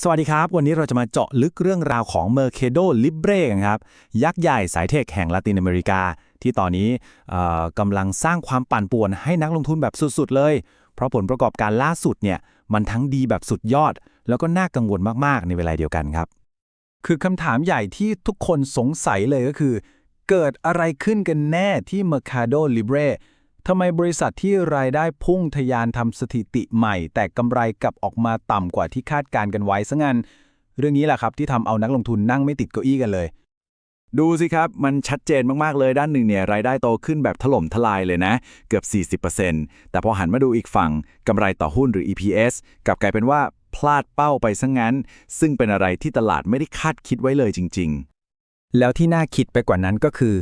สวัสดีครับ วันนี้เราจะมาเจาะลึกเรื่องราวของ Mercado Libre กันครับ ยักษ์ใหญ่สายเทคแห่งลาตินอเมริกา ที่ตอนนี้กำลังสร้างความปั่นป่วนให้นักลงทุนแบบสุดๆเลย เพราะผลประกอบการล่าสุดเนี่ย มันทั้งดีแบบสุดยอด แล้วก็น่ากังวลมากๆ ในเวลาเดียวกันครับ คือคำถามใหญ่ที่ทุกคนสงสัยเลยก็คือ เกิดอะไรขึ้นกันแน่ที่ Mercado Libre ทำไมบริษัทที่รายได้พุ่งทะยานทำสถิติใหม่ แต่กำไรกลับออกมาต่ำกว่าที่คาดการกันไว้ซะงั้น เรื่องนี้แหละครับที่ทำเอานักลงทุนนั่งไม่ติดเก้าอี้กันเลย ดูสิครับ มันชัดเจนมาก ๆ เลยด้านหนึ่งเนี่ยรายได้โตขึ้นแบบถล่มทลายเลยนะ เกือบ 40%แต่พอหันมาดูอีกฝั่งกำไรต่อหุ้นหรือ EPS กลับกลายเป็นว่าพลาดเป้าไปซะงั้น ซึ่งเป็นอะไรที่ตลาดไม่ได้คาดคิดไว้เลยจริง ๆ แล้วที่น่าคิดไปกว่านั้นก็คือ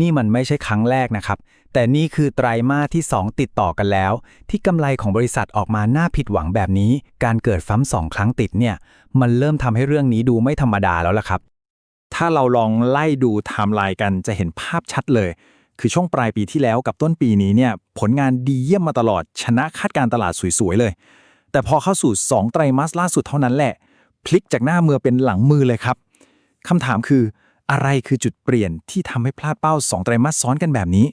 นี่มันไม่ใช่ครั้งแรกนะครับ แต่นี่คือไตรมาสที่ 2 ติดต่อกันแล้ว ที่กำไรของบริษัทออกมาน่าผิดหวังแบบนี้ การเกิดฟ้ำสองครั้งติดเนี่ย มันเริ่มทำให้เรื่องนี้ดูไม่ธรรมดาแล้วล่ะครับ ถ้าเราลองไล่ดูไทม์ไลน์กันจะเห็นภาพชัดเลย คือช่วงปลายปีที่แล้วกับต้นปีนี้เนี่ย ผลงานดีเยี่ยมมาตลอด ชนะคาดการตลาดสวยๆเลย แต่พอเข้าสู่ 2 ไตรมาสล่าสุดเท่านั้นแหละ พลิกจากหน้ามือเป็นหลังมือเลยครับคำถามคือ อะไรคือจุดเปลี่ยนที่ทำให้พลาดเป้า2ไตรมาสซ้อนกันแบบนี้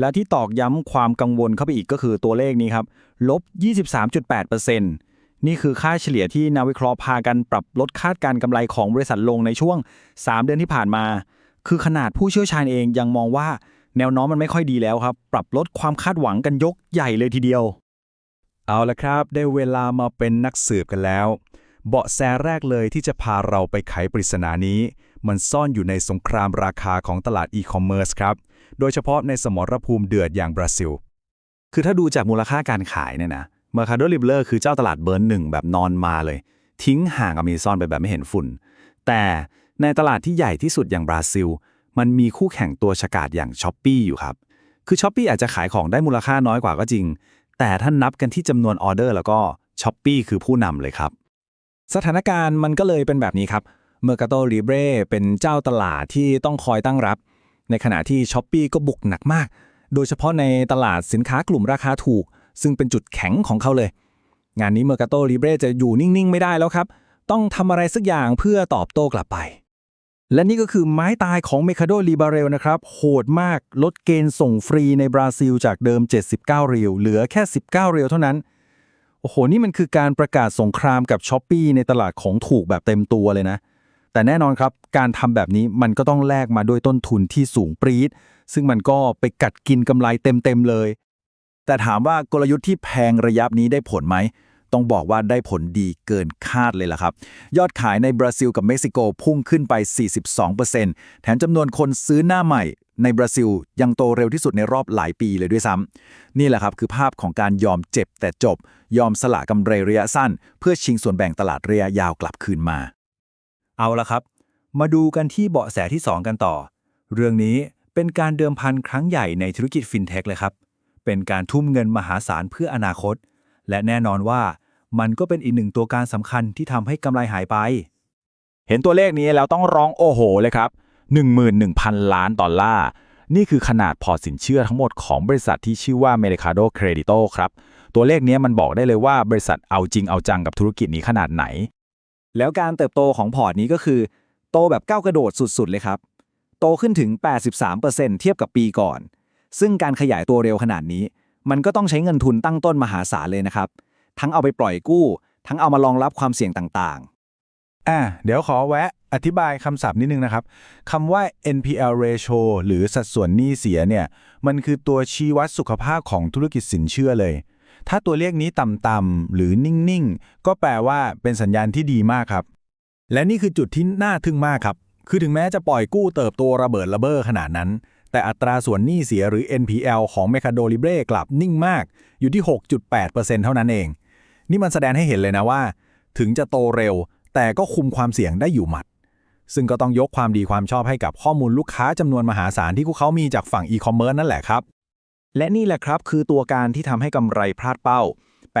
และที่ตอกย้ำความกังวลเข้าไปอีกก็คือตัวเลขนี้ครับลบ 23.8%นี่คือค่าเฉลี่ยที่นักวิเคราะห์พากันปรับลดคาดการกำไรของบริษัทลงในช่วง 3 เดือนที่ผ่านมา คือขนาดผู้เชี่ยวชาญเองยังมองว่า แนวโน้มมันไม่ค่อยดีแล้วครับ ปรับลดความคาดหวังกันยกใหญ่เลยทีเดียว เอาละครับ ได้เวลามาเป็นนักสืบกันแล้ว เบาะแสแรกเลยที่จะพาเราไปไขปริศนานี้ มันซ่อนอยู่ในสงครามราคาของตลาดอีคอมเมิร์ซครับ โดยเฉพาะในสมรภูมิเดือดอย่างบราซิล คือถ้าดูจากมูลค่าการขายเนี่ยนะ Mercado Libre คือเจ้าตลาดเบอร์หนึ่งแบบนอนมาเลย ทิ้งห่างอเมซอนไปแบบไม่เห็นฝุ่น แต่ในตลาดที่ใหญ่ที่สุดอย่างบราซิล มันมีคู่แข่งตัวฉกาจอย่าง s h อ p e e อยู่ครับ คือ s h อ p e e อาจจะขายของได้มูลค่าน้อยกว่าก็จริง แต่ถ้านับกันที่จำนวนออเดอร์แล้วก็ s h อ p e e คือผู้นำเลยครับ สถานการณ์มันก็เลยเป็นแบบนี้ครับ Mercado Libre เป็นเจ้าตลาดที่ต้องคอยตั้งรับ ในขณะที่ s h อ p e e ก็บุกหนักมาก โดยเฉพาะในตลาดสินค้ากลุ่มราคาถูก ซึ่งเป็นจุดแข็งของเขาเลย งานนี้ Mercado Libre จะอยู่นิ่ง ๆ ไม่ได้แล้วครับ ต้องทำอะไรสักอย่างเพื่อตอบโต้กลับไป และนี่ก็คือไม้ตายของ Mercado Libre นะครับ โหดมากลดเกณฑ์ส่งฟรีในบราซิลจากเดิม 79 เรียวเหลือแค่ 19 เรียวเท่านั้นโอ้โหนี่มันคือการประกาศสงครามกับช้อปปีในตลาดของถูกแบบเต็มตัวเลยนะ แต่แน่นอนครับ การทำแบบนี้มันก็ต้องแลกมาด้วยต้นทุนที่สูงปรี๊ดซึ่งมันก็ไปกัดกินกำไรเต็มๆเลย แต่ถามว่ากลยุทธ์ที่แพงระยับนี้ได้ผลไหมต้องบอกว่าได้ผลดีเกินคาดเลยล่ะครับ ยอดขายในบราซิลกับเม็กซิโกพุ่งขึ้นไป 42%แถมจำนวนคนซื้อหน้าใหม่ในบราซิล ยังโตเร็วที่สุดในรอบหลายปีเลยด้วยซ้ำนี่แหละครับคือภาพของการยอมเจ็บแต่จบ ยอมสละกำไรระยะสั้น เพื่อชิงส่วนแบ่งตลาดระยะยาวกลับคืนมา เอาละครับ มาดูกันที่เบาะแสที่ 2 กันต่อ เรื่องนี้เป็นการเดิมพันครั้งใหญ่ในธุรกิจฟินเทคเลยครับ เป็นการทุ่มเงินมหาศาลเพื่ออนาคต และแน่นอนว่ามันก็เป็นอีกหนึ่งตัวการสำคัญที่ทำให้กำไรหายไป เห็นตัวเลขนี้แล้วต้องร้องโอ้โหเลยครับ 11,000 ล้านดอลลาร์ นี่คือขนาดพอร์ตสินเชื่อทั้งหมดของบริษัทที่ชื่อว่า Mercado Credito ครับ ตัวเลขนี้มันบอกได้เลยว่าบริษัทเอาจริงเอาจังกับธุรกิจนี้ขนาดไหน แล้วการเติบโตของพอร์ตนี้ก็คือ โตแบบก้าวกระโดดสุดๆเลยครับ โตขึ้นถึง 83%เทียบกับปีก่อน ซึ่งการขยายตัวเร็วขนาดนี้ มันก็ต้องใช้เงินทุนตั้งต้นมหาศาลเลยนะครับ ทั้งเอาไปปล่อยกู้ ทั้งเอามารองรับความเสี่ยงต่างๆ อะเดี๋ยวขอแวะอธิบายคำศัพท์นิดนึงนะครับคำว่า NPL ratio หรือสัดส่วนหนี้เสียเนี่ย มันคือตัวชี้วัดสุขภาพของธุรกิจสินเชื่อเลย ถ้าตัวเลขนี้ต่ำๆหรือนิ่งๆ ก็แปลว่าเป็นสัญญาณที่ดีมากครับ และนี่คือจุดที่น่าทึ่งมากครับ คือถึงแม้จะปล่อยกู้เติบโตระเบิดระเบ้อขนาดนั้น แต่อัตราส่วนหนี้เสียหรือ NPL ของ Mercado Libre กลับนิ่งมาก อยู่ที่ 6.8%เท่านั้นเอง นี่มันแสดงให้เห็นเลยนะว่า ถึงจะโตเร็ว แต่ก็คุมความเสี่ยงได้อยู่หมัด ซึ่งก็ต้องยกความดีความชอบให้กับข้อมูลลูกค้าจำนวนมหาศาลที่พวกเขามีจากฝั่งอีคอมเมิร์ซนั่นแหละครับ และนี่แหละครับคือตัวการที่ทำให้กำไรพลาดเป้า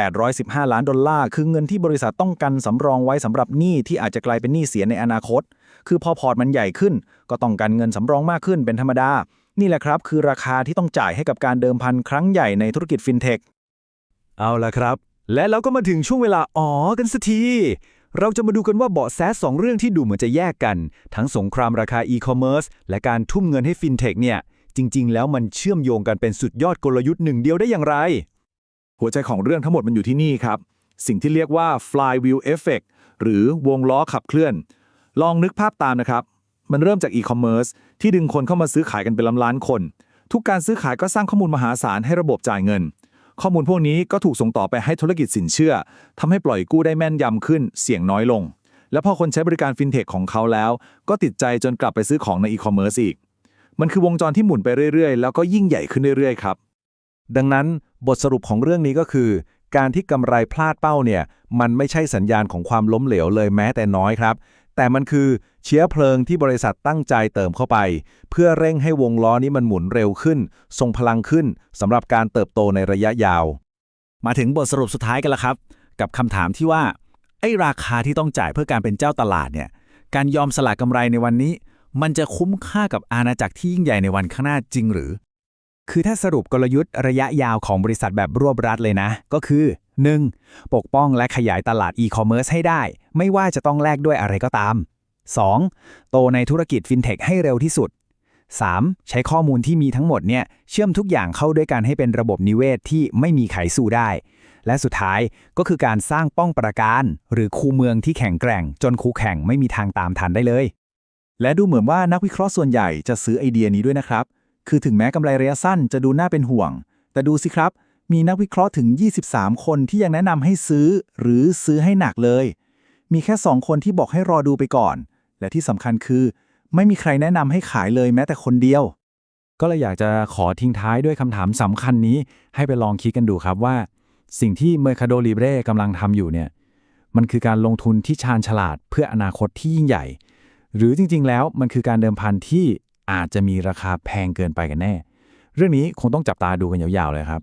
815 ล้านดอลลาร์คือเงินที่บริษัทต้องกันสำรองไว้สำหรับหนี้ที่อาจจะกลายเป็นหนี้เสียในอนาคต คือพอพอร์ตมันใหญ่ขึ้น ก็ต้องการเงินสำรองมากขึ้นเป็นธรรมดา นี่แหละครับคือราคาที่ต้องจ่ายให้กับการเดิมพันครั้งใหญ่ในธุรกิจฟินเทค เอาละครับ และเราก็มาถึงช่วงเวลาอ๋อกันสักที เราจะมาดูกันว่าเบาะแสสองเรื่องที่ดูเหมือนจะแยกกัน ทั้งสงครามราคาอีคอมเมิร์ซและการทุ่มเงินให้ฟินเทคเนี่ย จริง ๆ แล้วมันเชื่อมโยงกันเป็นสุดยอดกลยุทธ์หนึ่งเดียวได้อย่างไร หัวใจของเรื่องทั้งหมดมันอยู่ที่นี่ครับ สิ่งที่เรียกว่า flywheel effect หรือวงล้อขับเคลื่อน ลองนึกภาพตามนะครับ มันเริ่มจาก e-commerce ที่ดึงคนเข้ามาซื้อขายกันเป็นล้านๆคน ทุกการซื้อขายก็สร้างข้อมูลมหาศาลให้ระบบจ่ายเงิน ข้อมูลพวกนี้ก็ถูกส่งต่อไปให้ธุรกิจสินเชื่อทำให้ปล่อยกู้ได้แม่นยำขึ้น เสี่ยงน้อยลง แล้วพอคนใช้บริการฟินเทคของเขาแล้ว ก็ติดใจจนกลับไปซื้อของใน e-commerce อีก มันคือวงจรที่หมุนไปเรื่อยๆ แล้วก็ยิ่งใหญ่ขึ้นเรื่อยๆ ครับ ดังนั้นบทสรุปของเรื่องนี้ก็คือ การที่กำไรพลาดเป้าเนี่ย มันไม่ใช่สัญญาณของความล้มเหลวเลยแม้แต่น้อยครับ แต่มันคือเชื้อเพลิงที่บริษัทตั้งใจเติมเข้าไป เพื่อเร่งให้วงล้อนี้มันหมุนเร็วขึ้น ทรงพลังขึ้นสำหรับการเติบโตในระยะยาว มาถึงบทสรุปสุดท้ายกันแล้วครับ กับคำถามที่ว่าไอ้ราคาที่ต้องจ่ายเพื่อการเป็นเจ้าตลาดเนี่ยการยอมสละกำไรในวันนี้ มันจะคุ้มค่ากับอาณาจักรที่ยิ่งใหญ่ในวันข้างหน้าจริงหรือ คือถ้าสรุปกลยุทธ์ระยะยาวของบริษัทแบบรวบรัดเลยนะ ก็คือ 1. ปกป้องและขยายตลาดอีคอมเมิร์ซให้ได้ ไม่ว่าจะต้องแลกด้วยอะไรก็ตาม 2. โตในธุรกิจฟินเทคให้เร็วที่สุด 3. ใช้ข้อมูลที่มีทั้งหมดเนี่ยเชื่อมทุกอย่างเข้าด้วยกันให้เป็นระบบนิเวศที่ไม่มีใครสู้ได้ และสุดท้ายก็คือการสร้างป้องประการ หรือคูเมืองที่แข็งแกร่ง จนคู่แข่งไม่มีทางตามทันได้เลย และดูเหมือนว่านักวิเคราะห์ส่วนใหญ่จะซื้อไอเดียนี้ด้วยนะครับ คือถึงแม้กำไรระยะสั้นจะดูน่าเป็นห่วง แต่ดูสิครับ มีนักวิเคราะห์ถึง 23 คนที่ยังแนะนำให้ซื้อ หรือซื้อให้หนักเลย มีแค่ 2 คนที่บอกให้รอดูไปก่อน และที่สำคัญคือ ไม่มีใครแนะนำให้ขายเลยแม้แต่คนเดียว ก็เลยอยากจะขอทิ้งท้ายด้วยคำถามสำคัญนี้ ให้ไปลองคิดกันดูครับว่า สิ่งที่ Mercado Libre กำลังทำอยู่เนี่ย มันคือการลงทุนที่ชาญฉลาดเพื่ออนาคตที่ยิ่งใหญ่ หรือจริงๆ แล้วมันคือการเดิมพันที่อาจจะมีราคาแพงเกินไปกันแน่ เรื่องนี้คงต้องจับตาดูกันยาวๆ เลยครับ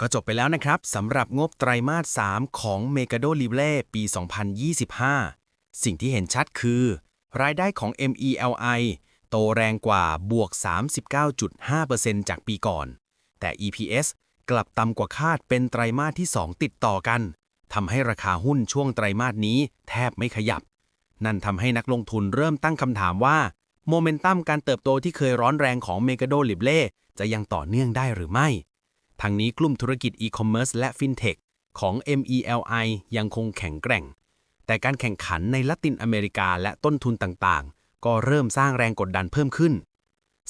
ก็จบไปแล้วนะครับสำหรับงบไตรมาส 3 ของ m e g a d o Libre ปี 2025 สิ่งที่เห็นชัดคือ รายได้ของ MELI โตแรงกว่าบวก 39.5%จากปีก่อน แต่ EPS กลับต่ำกว่าคาดเป็นไตรมาสที่ 2 ติดต่อกันทำให้ราคาหุ้นช่วงไตรมาสนี้แทบไม่ขยับ นั่นทำให้นักลงทุนเริ่มตั้งคำถามว่าโมเมนตัมการเติบโตที่เคยร้อนแรงของ m e g a d o Libre จะยังต่อเนื่องได้หรือไม่ทางนี้กลุ่มธุรกิจอีคอมเมิร์ซและฟินเทคของ MELI ยังคงแข็งแกร่ง แต่การแข่งขันในละตินอเมริกาและต้นทุนต่างๆ ก็เริ่มสร้างแรงกดดันเพิ่มขึ้น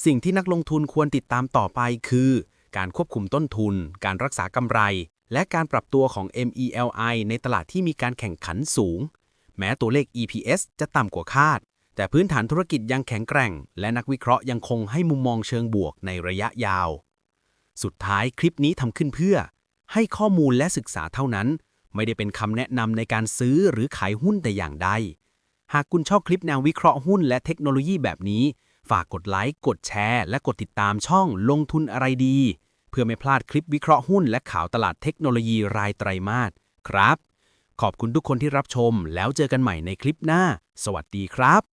สิ่งที่นักลงทุนควรติดตามต่อไปคือ การควบคุมต้นทุน การรักษากำไร และการปรับตัวของ MELI ในตลาดที่มีการแข่งขันสูง แม้ตัวเลข EPS จะต่ำกว่าคาด แต่พื้นฐานธุรกิจยังแข็งแกร่ง และนักวิเคราะห์ยังคงให้มุมมองเชิงบวกในระยะยาว สุดท้ายคลิปนี้ทำขึ้นเพื่อ ให้ข้อมูลและศึกษาเท่านั้น ไม่ได้เป็นคำแนะนำในการซื้อหรือขายหุ้นแต่อย่างใด หากคุณชอบคลิปแนววิเคราะห์หุ้นและเทคโนโลยีแบบนี้ ฝากกดไลค์ กดแชร์ และกดติดตามช่องลงทุนอะไรดี เพื่อไม่พลาดคลิปวิเคราะห์หุ้น และข่าวตลาดเทคโนโลยีรายไตรมาสครับ ขอบคุณทุกคนที่รับชม แล้วเจอกันใหม่ในคลิปหน้า สวัสดีครับ